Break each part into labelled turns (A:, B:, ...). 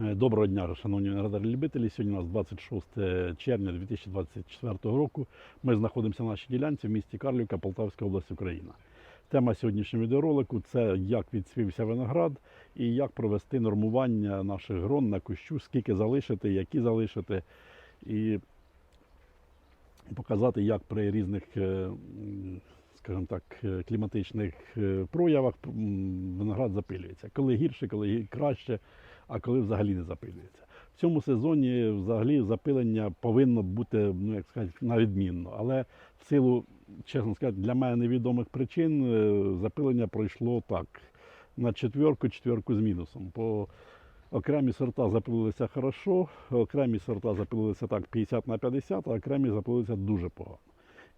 A: Е, Доброго дня, шановні виноградарі-любителі. Сьогодні у нас 26 червня 2024 року. Ми знаходимося на нашій ділянці в місті Карлівка, Полтавська область, Україна. Тема сьогоднішнього відеоролику це як відсвівся виноград і як провести нормування наших грон на кущу, скільки залишити, які залишити, і показати, як при різних, е, скажімо так, е, кліматичних е, проявах виноград запилюється. Коли гірше, коли краще, а коли взагалі не запилюється. В цьому сезоні взагалі запилення повинно бути, ну як сказати, на відмінно. Але в силу, чесно сказати, для мене невідомих причин е, запилення пройшло так. На четверку, четверку з мінусом. По окремі сорта запилилися хорошо, окремі сорта запилилися так 50 на 50, а окремі запилилися дуже погано.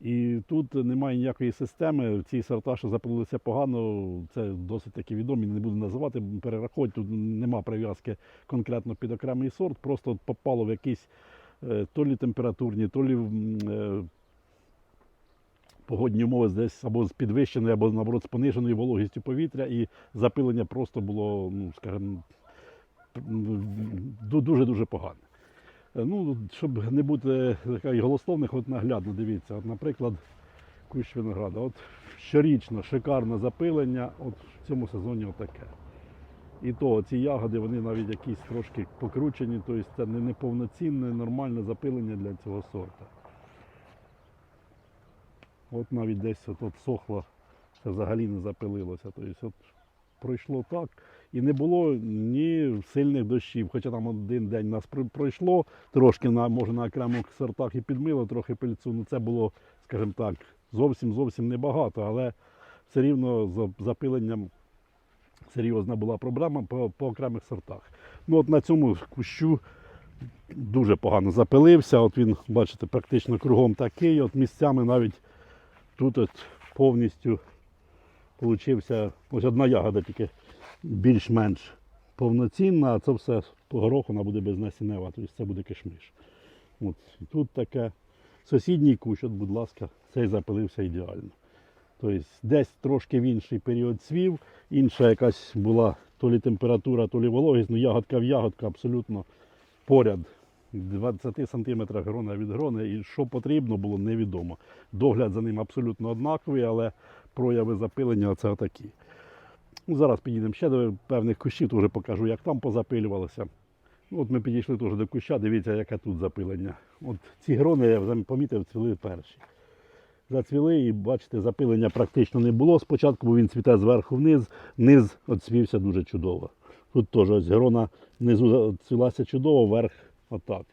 A: І тут немає ніякої системи. Ці сорта, що запилилися погано, це досить таки відомі, не буду називати, перераховувати, тут нема прив'язки конкретно під окремий сорт, просто попало в якісь е, то лі температурні, то лі е, погодні умови десь або з підвищеною, або наоборот з пониженою вологістю повітря, і запилення просто було, ну, скажімо, дуже-дуже погане. Е, Ну, щоб не бути така голословних, от наглядно дивіться, от, наприклад, кущ винограда. От щорічно шикарне запилення, от в цьому сезоні отаке. І то ці ягоди, вони навіть якісь трошки покручені, тобто це не неповноцінне, нормальне запилення для цього сорта. От навіть десь от, от сохло, це взагалі не запилилося. Тобто от пройшло так. І не було ні сильних дощів, хоча там один день нас пройшло, трошки на, може на окремих сортах і підмило трохи пильцю. Ну це було, скажімо так, зовсім зовсім небагато, але все рівно з запиленням серйозна була проблема по, по окремих сортах. Ну от на цьому кущу дуже погано запилився. От він, бачите, практично кругом такий. От місцями навіть тут от повністю получився ось одна ягода тільки більш-менш повноцінна, а це все по гороху вона буде безнасінева, тобто це буде кишмиш. От, і тут таке сусідній кущ, от, будь ласка, цей запилився ідеально. Тобто десь трошки в інший період цвів, інша якась була то лі температура, то лі вологість, ну ягодка в ягодка абсолютно поряд. 20 см грона від грони, і що потрібно було, невідомо. Догляд за ним абсолютно однаковий, але прояви запилення це такі. Ну, зараз підійдемо ще до певних кущів, теж покажу, як там позапилювалося. Ну, От ми підійшли теж до куща, дивіться, яке тут запилення. От ці грони, я вже помітив, цвіли перші. Зацвіли і бачите, запилення практично не було спочатку, бо він цвіте зверху вниз, низ оцвівся дуже чудово. Тут теж ось грона внизу цвілася чудово, верх отак.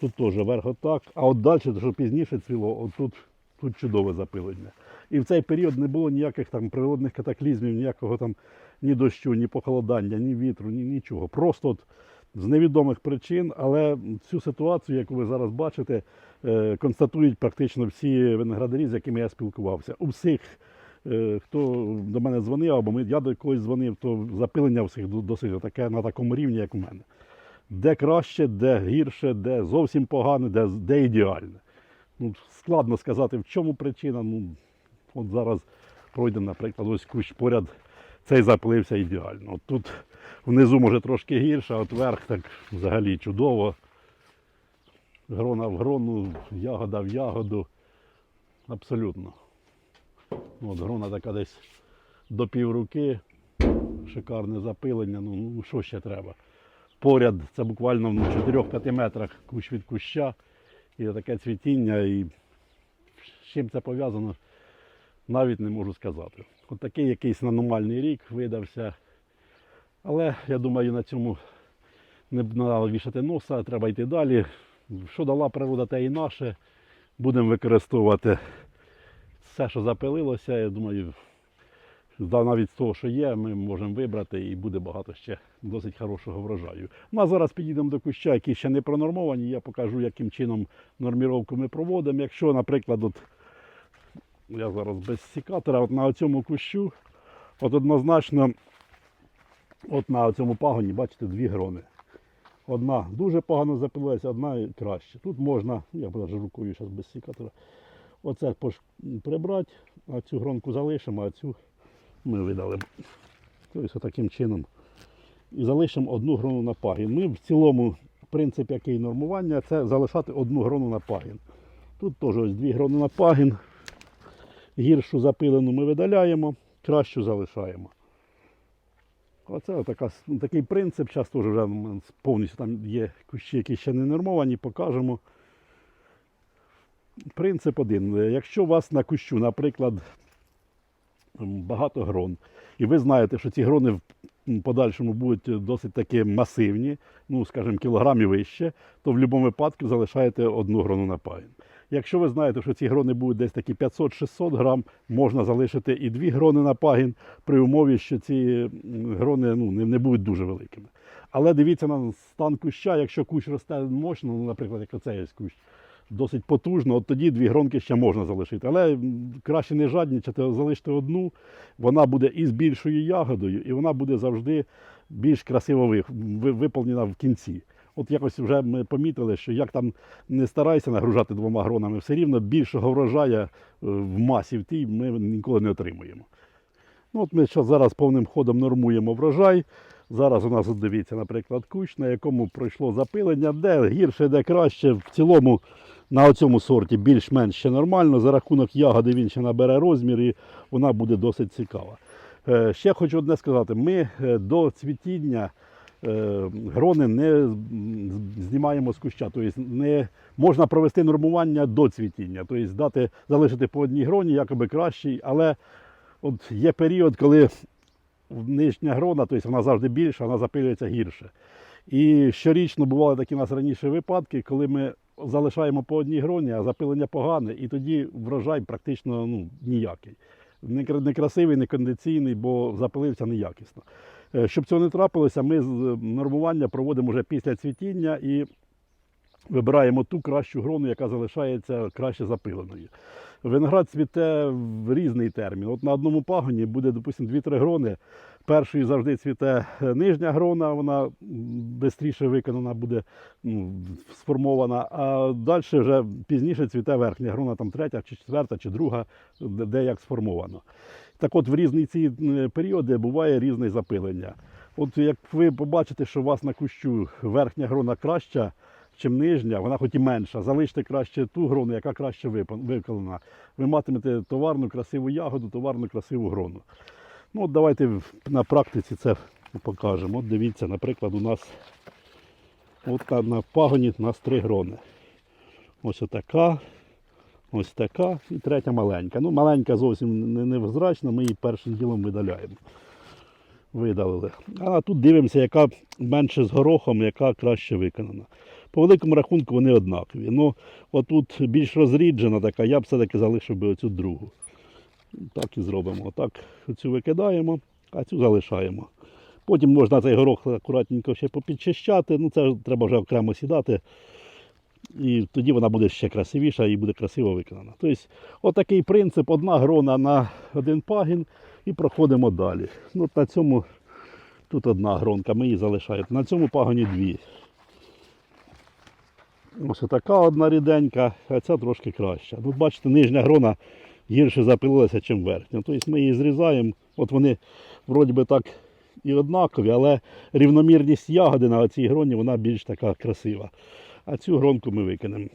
A: Тут теж верх отак. А от далі, що пізніше цвіло, от тут, тут чудове запилення. І в цей період не було ніяких там природних катаклізмів, ніякого там ні дощу, ні похолодання, ні вітру, ні нічого. Просто от з невідомих причин, але цю ситуацію, яку ви зараз бачите, е, констатують практично всі виноградарі, з якими я спілкувався. У всіх, е, хто до мене дзвонив, або я до когось дзвонив, то запилення всіх досить таке на такому рівні, як у мене. Де краще, де гірше, де зовсім погане, де, де ідеальне. Ну, складно сказати, в чому причина. Ну, от зараз пройде, наприклад, ось кущ поряд, цей запилився ідеально. От тут внизу може трошки гірше, а от верх так взагалі чудово. Грона в грону, ягода в ягоду. Абсолютно. От грона така десь до півруки. Шикарне запилення. Ну, ну що ще треба? Поряд, це буквально в 4-5 метрах кущ від куща. І таке цвітіння. І з чим це пов'язано, навіть не можу сказати. От такий якийсь аномальний рік видався. Але я думаю, на цьому не треба вішати носа, треба йти далі. Що дала природа, те і наше. Будемо використовувати все, що запилилося. Я думаю, навіть з того, що є, ми можемо вибрати і буде багато ще досить хорошого врожаю. Ну а зараз підійдемо до куща, які ще не пронормовані. Я покажу, яким чином норміровку ми проводимо. Якщо, наприклад, от, я зараз без сікатора, от на цьому кущу, от однозначно, от на цьому пагоні, бачите, дві грони. Одна дуже погано запилилася, одна краще. Тут можна, ну, я навіть рукою зараз без сікатора, оце прибрати, а цю гронку залишимо, а цю ми видали. Тобто таким чином і залишимо одну грону на пагін. Ми в цілому принцип який нормування це залишати одну грону на пагін. Тут теж ось дві грони на пагін. Гіршу запилену ми видаляємо, кращу залишаємо. Оце така, такий принцип. Зараз теж вже повністю там є кущі, які ще не нормовані, покажемо. Принцип один. Якщо у вас на кущу, наприклад, багато грон, і ви знаєте, що ці грони в подальшому будуть досить таки масивні, ну, скажімо, кілограмів вище, то в будь-якому випадку залишаєте одну грону на пагін. Якщо ви знаєте, що ці грони будуть десь такі 500-600 грам, можна залишити і дві грони на пагін при умові, що ці грони ну, не, не будуть дуже великими. Але дивіться на стан куща, якщо кущ росте мощно, ну, наприклад, як оцей кущ, досить потужно, от тоді дві гронки ще можна залишити. Але краще не жаднічати, залишити одну, вона буде і з більшою ягодою, і вона буде завжди більш красиво ви- ви- виповнена в кінці. От якось вже ми помітили, що як там не старайся нагружати двома гронами, все рівно більшого врожая е, в масі в тій ми ніколи не отримуємо. Ну, от ми зараз повним ходом нормуємо врожай. Зараз у нас, дивіться, наприклад, кущ, на якому пройшло запилення, де гірше, де краще. В цілому на цьому сорті більш-менш ще нормально. За рахунок ягоди він ще набере розмір і вона буде досить цікава. Е, Ще хочу одне сказати: ми е, до цвітіння грони не знімаємо з куща. Тобто не можна провести нормування до цвітіння, тобто дати, залишити по одній гроні, якоби кращий, але от є період, коли нижня грона, тобто вона завжди більша, вона запилюється гірше. І щорічно бували такі у нас раніше випадки, коли ми залишаємо по одній гроні, а запилення погане, і тоді врожай практично ну, ніякий. Не кра- не красивий, не кондиційний, бо запилився неякісно. Е, Щоб цього не трапилося, ми нормування проводимо вже після цвітіння і вибираємо ту кращу грону, яка залишається краще запиленою. Виноград цвіте в різний термін. От на одному пагоні буде, допустимо, 2-3 грони. Першою завжди цвіте е, нижня грона, вона швидше виконана буде ну, сформована, а далі вже пізніше цвіте верхня грона, там третя, чи четверта, чи друга, де як сформовано. Так от в різні ці періоди буває різне запилення. От як ви побачите, що у вас на кущу верхня грона краща, чим нижня, вона хоч і менша, залиште краще ту грону, яка краще виконана. Ви матимете товарну красиву ягоду, товарну красиву грону. Ну, от давайте на практиці це покажемо. От дивіться, наприклад, у нас от на, пагоні у нас три грони. Ось отака, ось така і третя маленька. Ну, маленька зовсім невзрачна, ми її першим ділом видаляємо. Видалили. А тут дивимося, яка менше з горохом, яка краще виконана. По великому рахунку вони однакові. Ну, отут більш розріджена така, я б все-таки залишив би оцю другу. Так і зробимо. Отак цю викидаємо, а цю залишаємо. Потім можна цей горох акуратненько ще попідчищати, ну це треба вже окремо сідати. І тоді вона буде ще красивіша і буде красиво виконана. Тобто, отакий принцип, одна грона на один пагін і проходимо далі. Ну, на цьому тут одна гронка, ми її залишаємо. На цьому пагоні дві. Ось така одна ріденька, а ця трошки краща. Тут бачите, нижня грона гірше запилилася, ніж верхня. Тобто ми її зрізаємо. От вони вроді би так і однакові, але рівномірність ягоди на цій гроні вона більш така красива. А цю гронку ми викинемо.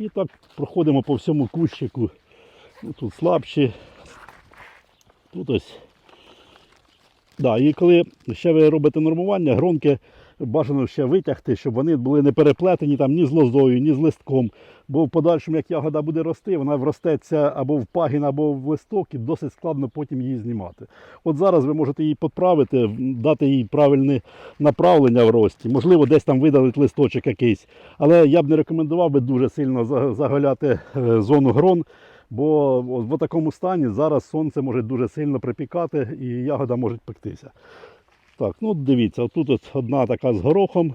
A: І так проходимо по всьому кущику. Ну, Тут слабші. Тут ось. Да, і коли ще ви робите нормування, гронки бажано ще витягти, щоб вони були не переплетені там ні з лозою, ні з листком. Бо в подальшому, як ягода буде рости, вона вростеться або в пагін, або в листок, і досить складно потім її знімати. От зараз ви можете її підправити, дати їй правильне направлення в рості. Можливо, десь там видалить листочок якийсь. Але я б не рекомендував би дуже сильно за- заголяти е, зону грон. Бо в такому стані зараз сонце може дуже сильно припікати і ягода може пектися. Так, ну дивіться, отут от одна така з горохом.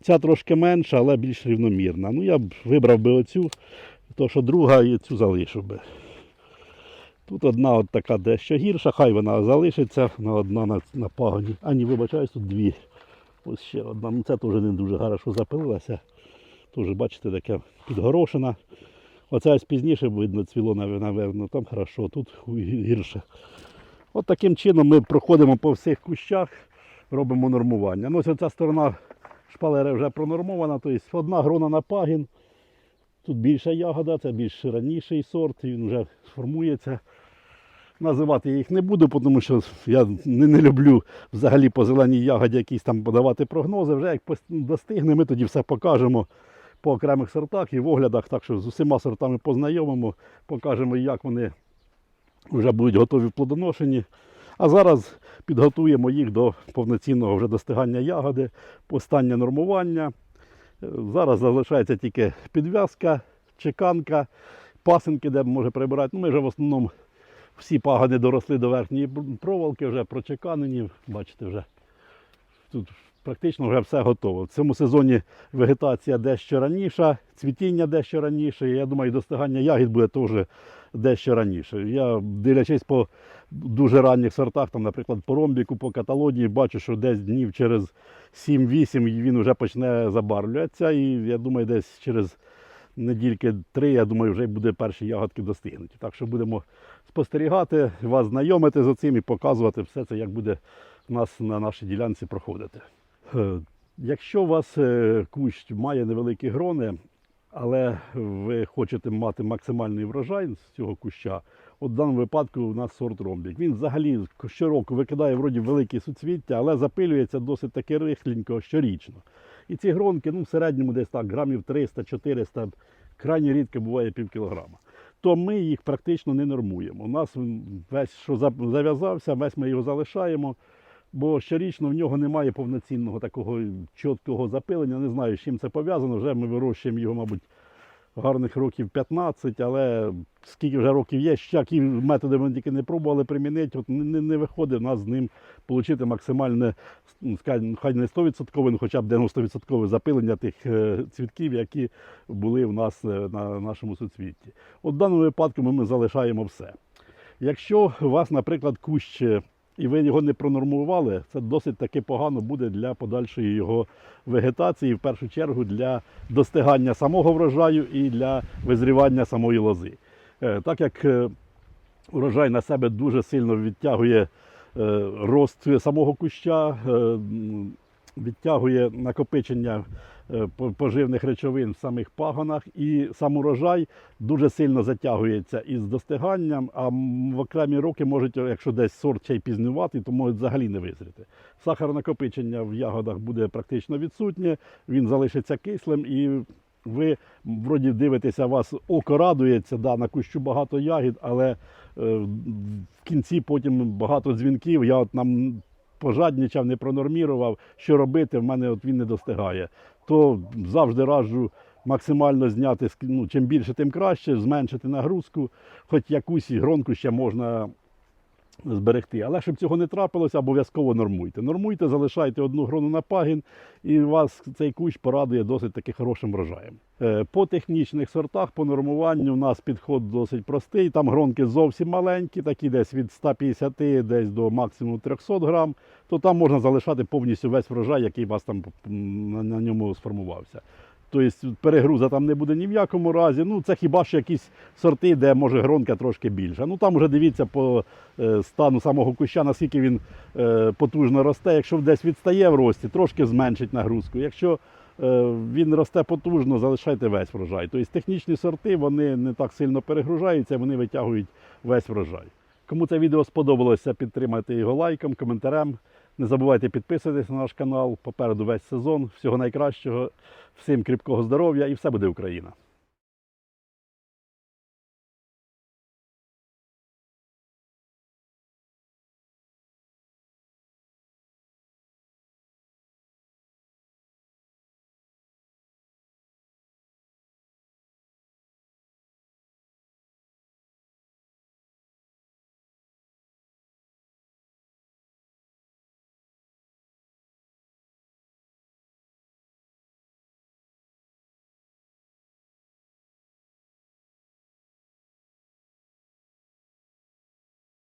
A: Ця трошки менша, але більш рівномірна. Ну я б вибрав би оцю, то що друга і цю залишив би. Тут одна от така дещо гірша, хай вона залишиться, вона одна на, на пагоні. А ні, вибачаюсь, тут дві. Ось ще одна. Ну це теж не дуже хорошо запилилася. Теж, бачите, таке підгорошена. Оце ось пізніше видно цвіло, напевно, там хорошо, тут гірше. От таким чином ми проходимо по всіх кущах, робимо нормування. Ну, ось ця сторона шпалери вже пронормована, тобто одна грона на пагін. Тут більша ягода, це більш раніший сорт, він вже сформується. Називати я їх не буду, тому що я не, не люблю взагалі по зеленій ягоді якісь там подавати прогнози. Вже як достигне, ми тоді все покажемо по окремих сортах і в оглядах. Так що з усіма сортами познайомимо, покажемо, як вони вже будуть готові в плодоношенні. А зараз підготуємо їх до повноцінного вже достигання ягоди, постання нормування. Е, Зараз залишається тільки підв'язка, чеканка, пасинки, де може прибирати. Ну, ми вже в основному всі пагани доросли до верхньої проволоки, вже прочеканені. Бачите, вже тут практично вже все готово. В цьому сезоні вегетація дещо раніша, цвітіння дещо раніше. Я думаю, достигання ягід буде теж дещо раніше. Я дивлячись по дуже ранніх сортах, там, наприклад, по ромбіку, по каталонії, бачу, що десь днів через 7-8 він вже почне забарвлюватися. І я думаю, десь через недільки три, я думаю, вже буде перші ягодки достигнуті. Так що будемо спостерігати, вас знайомити з цим і показувати все це, як буде у нас на нашій ділянці проходити. Е, Якщо у вас е, кущ має невеликі грони, але ви хочете мати максимальний врожай з цього куща, от в даному випадку у нас сорт ромбік. Він взагалі щороку викидає вроді великі суцвіття, але запилюється досить таки рихленько щорічно. І ці гронки ну, в середньому десь так, грамів 300-400, крайні рідко буває пів кілограма. То ми їх практично не нормуємо. У нас весь, що зав'язався, весь ми його залишаємо, бо щорічно в нього немає повноцінного такого чіткого запилення. Не знаю, з чим це пов'язано. Вже ми вирощуємо його, мабуть, гарних років 15, але скільки вже років є, які методи ми тільки не пробували примінити, от не, не, виходить в нас з ним отримати максимальне, ну, хай не 100%, ну хоча б 90% запилення тих е, цвітків, які були в нас е, на нашому суцвітті. От в даному випадку ми, ми залишаємо все. Якщо у вас, наприклад, кущ е, і ви його не пронормували, це досить таки погано буде для подальшої його вегетації, в першу чергу для достигання самого врожаю і для визрівання самої лози. Е, Так як е, урожай на себе дуже сильно відтягує е, рост самого куща, е, відтягує накопичення е, поживних речовин в самих пагонах, і сам урожай дуже сильно затягується із достиганням, а в окремі роки можуть, якщо десь сорт ще й пізнювати, то можуть взагалі не визріти. Сахаронакопичення в ягодах буде практично відсутнє, він залишиться кислим і ви вроді дивитеся, вас око радується, да, на кущу багато ягід, але е, в кінці потім багато дзвінків. Я от нам пожадничав, не пронормірував, що робити, в мене от він не достигає. То завжди раджу максимально зняти, ну, чим більше, тим краще, зменшити нагрузку, хоч якусь гронку ще можна зберегти. Але щоб цього не трапилося, обов'язково нормуйте. Нормуйте, залишайте одну грону на пагін, і вас цей кущ порадує досить таки хорошим врожаєм. Е, По технічних сортах, по нормуванню, у нас підход досить простий. Там гронки зовсім маленькі, такі десь від 150 десь до максимум 300 грам, то там можна залишати повністю весь врожай, який у вас там на, на ньому сформувався. Тобто перегруза там не буде ні в якому разі. Ну, це хіба що якісь сорти, де може гронка трошки більша. Ну там вже дивіться по е, стану самого куща, наскільки він е, потужно росте. Якщо десь відстає в рості, трошки зменшить нагрузку. Якщо е, він росте потужно, залишайте весь врожай. Тобто технічні сорти вони не так сильно перегружаються, вони витягують весь врожай. Кому це відео сподобалося, підтримайте його лайком, коментарем. Не забувайте підписуватись на наш канал. Попереду весь сезон. Всього найкращого, всім кріпкого здоров'я і все буде Україна!